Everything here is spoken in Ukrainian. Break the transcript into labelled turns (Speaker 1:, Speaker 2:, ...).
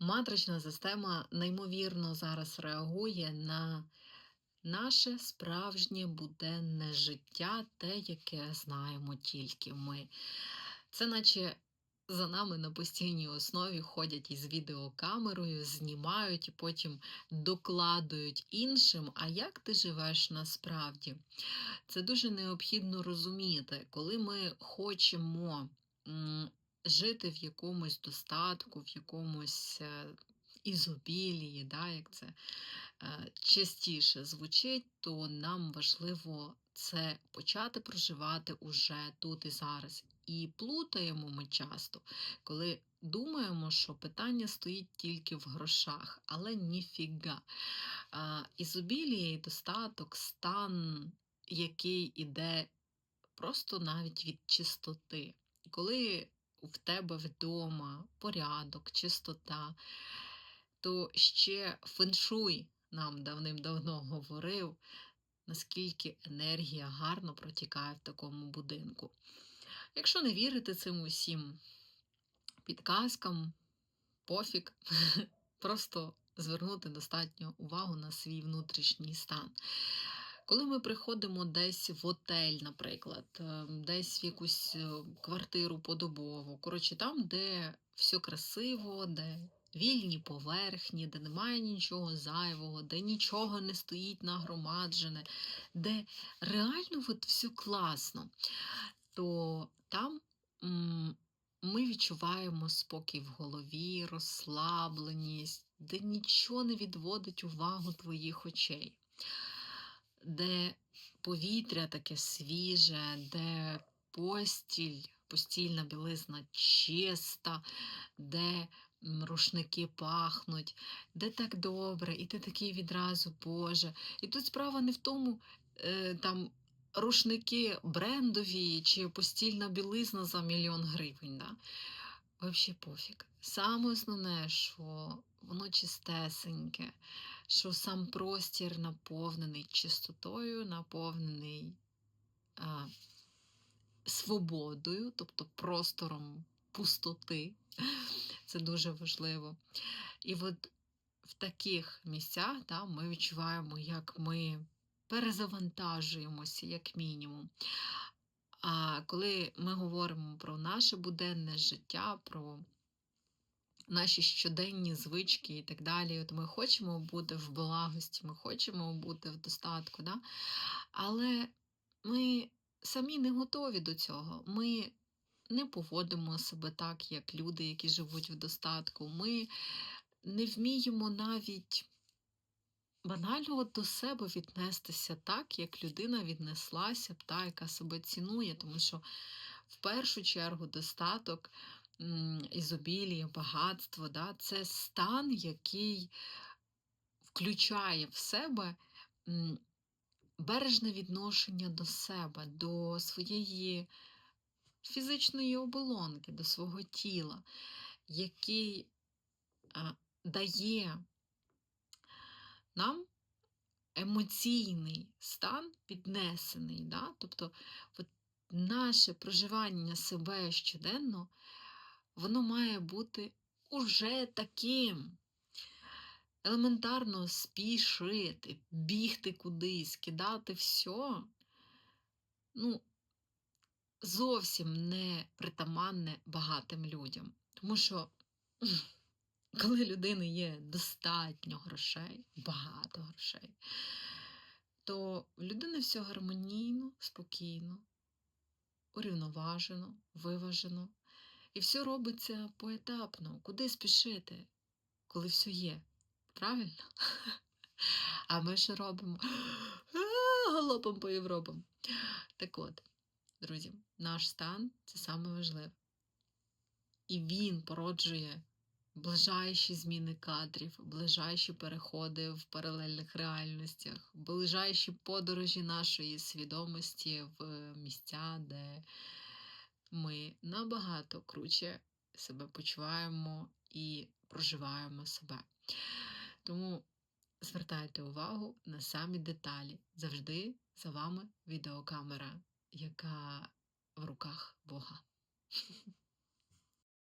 Speaker 1: Матрична система неймовірно зараз реагує на наше справжнє буденне життя, те, яке знаємо тільки ми. Це наче за нами на постійній основі ходять із відеокамерою, знімають і потім докладують іншим, а як ти живеш насправді. Це дуже необхідно розуміти, коли ми хочемо жити в якомусь достатку, в якомусь е, ізобілії, да, як це е, частіше звучить, то нам важливо це почати проживати уже тут і зараз. І плутаємо ми часто, коли думаємо, що питання стоїть тільки в грошах, але ніфіга. Ізобілія і достаток, стан, який іде просто навіть від чистоти. Коли в тебе вдома порядок, чистота, то ще феншуй нам давним-давно говорив, наскільки енергія гарно протікає в такому будинку. Якщо не вірити цим усім підказкам, пофіг, просто звернути достатньо увагу на свій внутрішній стан. Коли ми приходимо десь в отель, наприклад, е, десь в якусь е, квартиру подобову, коротше, там, де все красиво, де вільні поверхні, де немає нічого зайвого, де нічого не стоїть нагромаджене, де реально от все класно, то там ми відчуваємо спокій в голові, розслабленість, де нічого не відводить увагу твоїх очей, де повітря таке свіже, де постіль, постільна білизна чиста, де рушники пахнуть, де так добре, і ти такий відразу, Боже. І тут справа не в тому, е, там рушники брендові чи постільна білизна за мільйон гривень. Да? Взагалі пофіг. Саме основне, що воно чистесеньке, що сам простір наповнений чистотою, наповнений а, свободою, тобто простором пустоти. Це дуже важливо. І от в таких місцях да, ми відчуваємо, як ми перезавантажуємося, як мінімум. А коли ми говоримо про наше буденне життя, про наші щоденні звички і так далі, от ми хочемо бути в благості, ми хочемо бути в достатку, да? але ми самі не готові до цього. Ми не поводимо себе так, як люди, які живуть в достатку. Ми не вміємо навіть банально до себе віднестися так, як людина віднеслася б, та, яка себе цінує, тому що в першу чергу достаток, ізобілія, багатство да, це стан, який включає в себе бережне відношення до себе, до своєї фізичної оболонки, до свого тіла, який дає нам емоційний стан піднесений. Да? Тобто от наше проживання себе щоденно, воно має бути уже таким. Елементарно спішити, бігти кудись, кидати все, ну, зовсім не притаманне багатим людям. Тому що коли людини є достатньо грошей, багато грошей, то в людини все гармонійно, спокійно, урівноважено, виважено. І все робиться поетапно. Куди спішити, коли все є? Правильно? А ми що робимо? Галопом по Європам. Так от, друзі, наш стан це саме важливе. І він породжує ближайші зміни кадрів, ближайші переходи в паралельних реальностях, ближайші подорожі нашої свідомості в місця, де набагато круче себе почуваємо і проживаємо себе. Тому звертайте увагу на самі деталі. Завжди за вами відеокамера, яка в руках Бога.